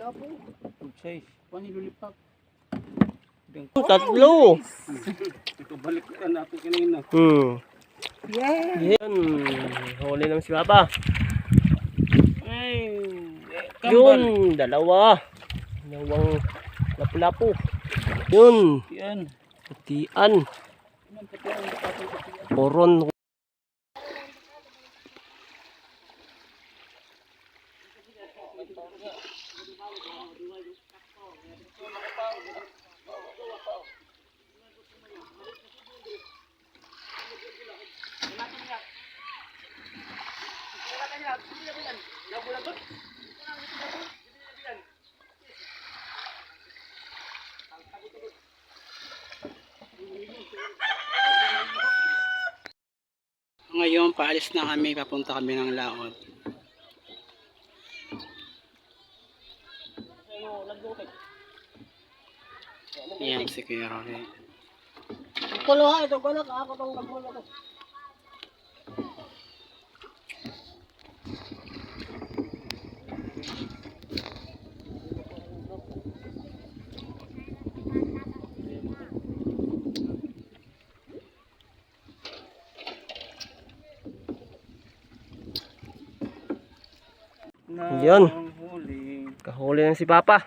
Lapo. Good size. Panilulipap. Tatlo. Ito balik na natin kanina. Hmm. Yeah. Yan. Huli naman si Papa. Ay, kambal. Yun. Dalawa. Dalawang lapu-lapu. Yun. Yan. Putian. Poron. Ngayon, paalis na kami. Papunta kami ng laot. Yan, si Kuya Rory. Kuluha ito ko ako tong gabon ako. Huli. Kahuli na si Papa.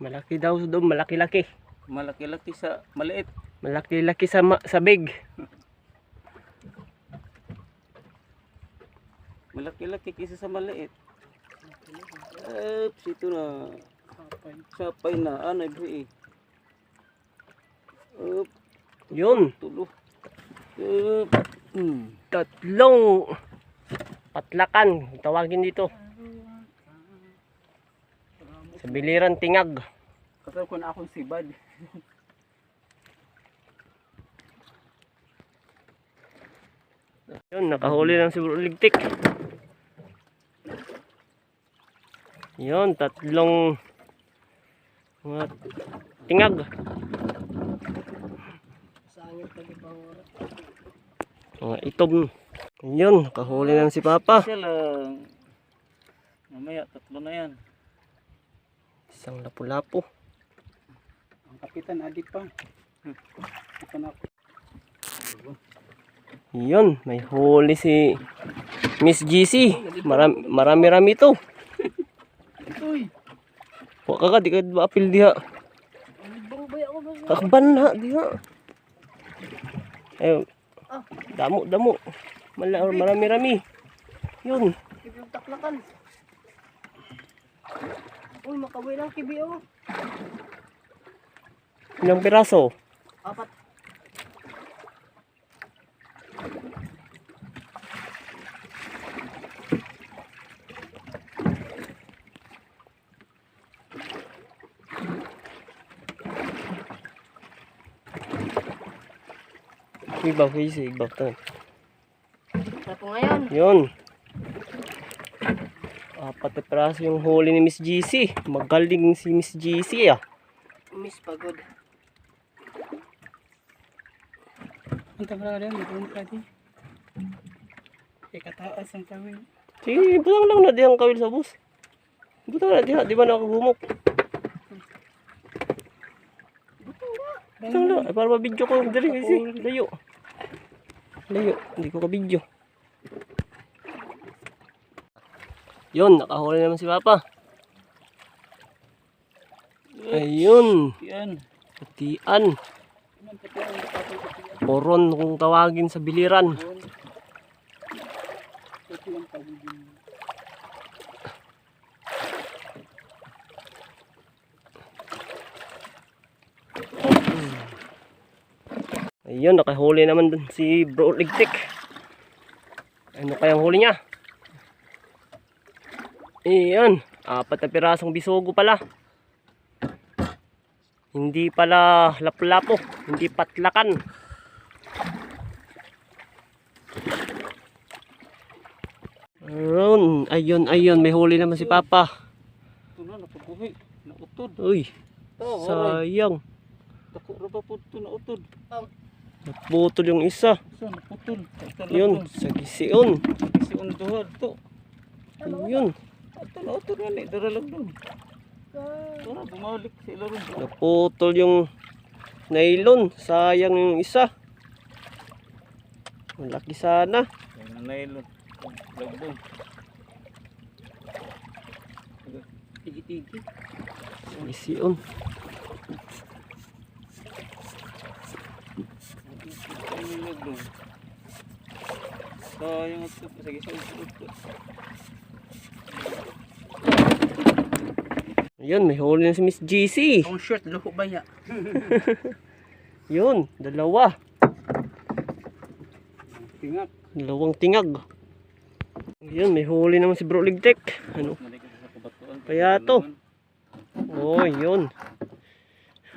Malaki daw doon. Malaki-laki. Malaki-laki sa maliit. Malaki-laki sa, ma- sa big. Malaki-laki kisa sa maliit. Oops, ito na. Sapay na. Ano, ibi eh. Up, Yun. tulo. Up. Hmm. Tatlong patlakan. Tawagin dito. Sa biliran tingag. Kasal ko na akong sibad. Yun, nakahuli ng siguro ligtik. Yun, tatlong mga tingag. Pa ora. Mga itom. Yun, nakahuli ng si Papa. Lang. Mamaya, tatlo na yan. Isang lapu-lapu. Ang kapitan, adi pa. Ito na ako. Yun, may huli si Miss GC. Marami, marami-rami to. Uy! Huwag ka ka, di ka ba apil diha. Kakban na, diha. Ayun. Damo, damo. Marami-rami. Yun. Kibi yung taklakan. Uy, makaway lang kibi oh. Ilang piraso? Apat. Ibaw, kasi ibaw to. Po ngayon. Yun. Apat na piraso yung huli ni Miss GC. Magaling si Miss GC ah. Miss pagod. Ang tabla rin, ito mo kati. Ikataas ang kawin. Sige, butang lang na dihang kawil sa bus. Butang na diha, di ba nakagumok? Butang ay para mabidyo ko dali kasi. Layo. Layo, hindi ko ka-video. Yun, nakahuli naman si Papa. Ayun, Yan. putian. Yan, pati ang tapos pati ang- Poron kung tawagin sa biliran. Ayun, nakahuli naman si Bro Ligtik. Ano kayang huli niya? Ayun, apat na pirasong bisugo pala. Hindi pala lapu-lapo, hindi patlakan. Ayun, ayun, ayun, may huli naman si Papa. Ito na, napabuhi. Nautod. Uy, Sa... sayang. Dako ra ba po ito nautod? Naputol yung isa. So, naputol. Ito Yun, sa gisiun. Kasi unduhad to. Yun. Na ni, dara lang doon. Tara, bumalik sila ron. Naputol yung nylon. Sayang yung isa. Malaki sana. Yung nylon. Lag doon. Tigi-tigi. Isi on. Sayang ito. Sige, sige, sige. Yun, may huli na si Miss GC. Ang short, luho ba ya? Yun, dalawa. Tingak. Dalawang tingag. Yun, may huli naman si Bro Ligtek. Ano? Sa. Kaya to. Oh, yun.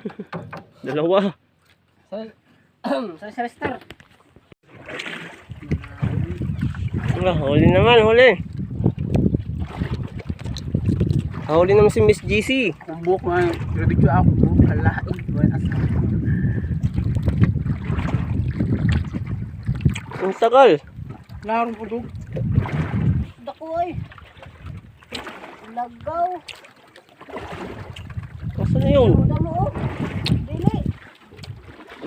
dalawa. Sorry. Sorry, sorry, star. Wala, huli naman, huli. Huli naman si Miss GC. Buhok nga, video ako, halain. Wala sa Ang tagal. Larong ko doon. Dako ay. Lagaw. Nasaan na yun? Oh. Dili.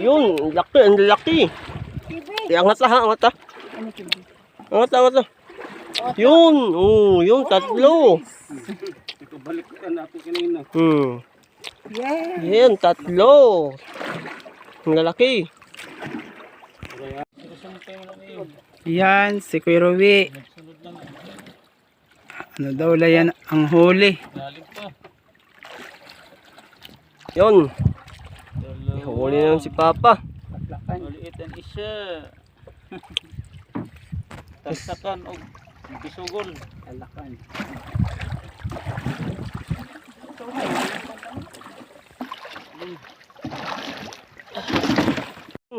Yun, ang laki, ang laki. Kibi. Eh, angat ha, angat na. Ano? Angat angat na. Yun, oh, yun, tatlo. Balik na natin kanina. Hmm, Yeah. yan, tatlo. Ang lalaki. Yan, si Kuya Rowi. Ano daw la yan ang huli. Yun, huli naman si Papa. Maliit ang isa. Tagsakan o bisugol. Alakan.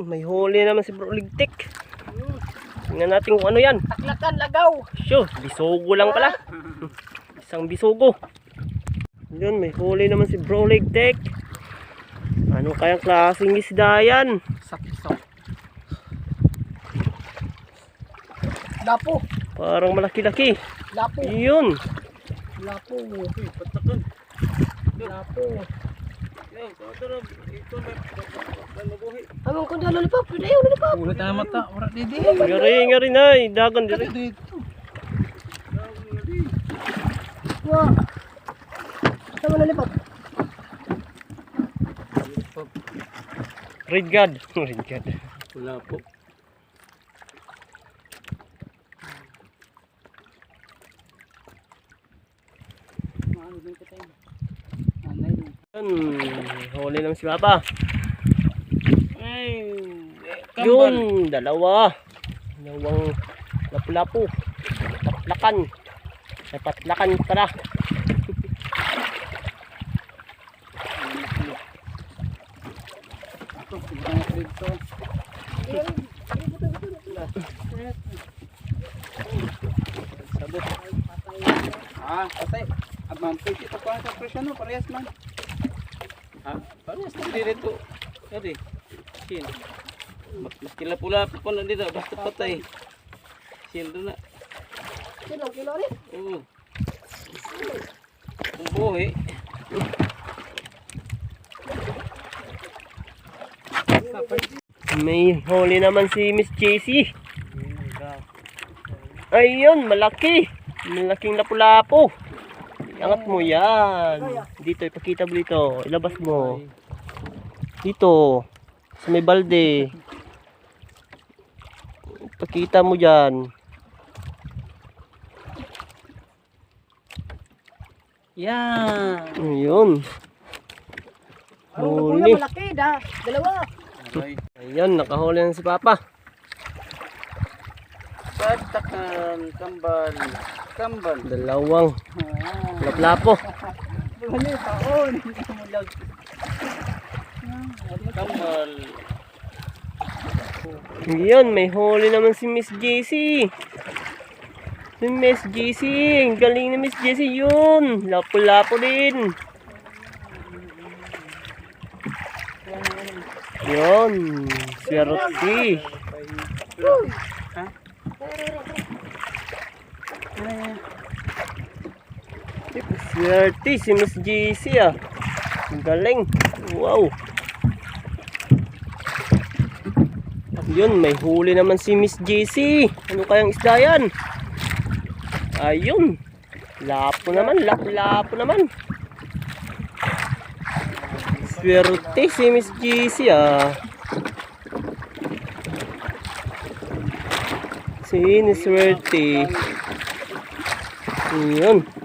May huli naman si Bro Ligtik. Tingnan natin kung ano yan. Taklakan lagaw. Sure, bisugo lang pala. Isang bisugo. Yun, may huli naman si Bro Ligtik. Ano kayang klaseng isda yan? Saksak. Lapo. Parang malaki-laki. Lapo. Yun. Lapo. Patakan. Lapo. Yan, tara. Ito may mabuhi. Among kundi lollipop. Pwede yun lollipop. Ulit na mata. Wala didi. Ngari, ngari na. Dagan diri. Dito. Wa. Sama lollipop. Red God. Red God. Wala po. Ano din ko tayo. Yun, huli naman si Papa. Ay, eh, Yun, kambal. dalawa. Dalawang lapu-lapu. Patlakan. May patlakan pala. Sabot. Ah, patay. At ma'am, pwede ito pa sa presyo no, parehas man. Ah, parehas na dito. Jadi, sin. Mas mas kila pula pa na dito, basta patay. Sin doon na. Sino kilo ni? Oo. Ang buhi. May huli naman si Miss JC. Ayun, malaki. Malaking lapu-lapu. Angat mo yan. Dito, ipakita mo dito. Ilabas mo. Dito. Sa may balde. Ipakita mo dyan. Yan. Ayun. Huli. malaki da. Dalawa. Ay, Ayun, nakahuli na si Papa. patakan, kambal, kambal. Dalawang Ah, lapu-lapu. Wala taon. kambal. Yun, may huli naman si Miss JC. Si Miss JC. Ang galing na Miss JC yun. Lapu-lapu din. Yun. Swerte. Swerte si Miss GC ah. Galing. Wow. Yun, may huli naman si Miss GC. Ano kayang isda yan? Ayun. Lapo naman, lap-lapo naman. Swerte si Miss GC ah. Siniswerte. Yun.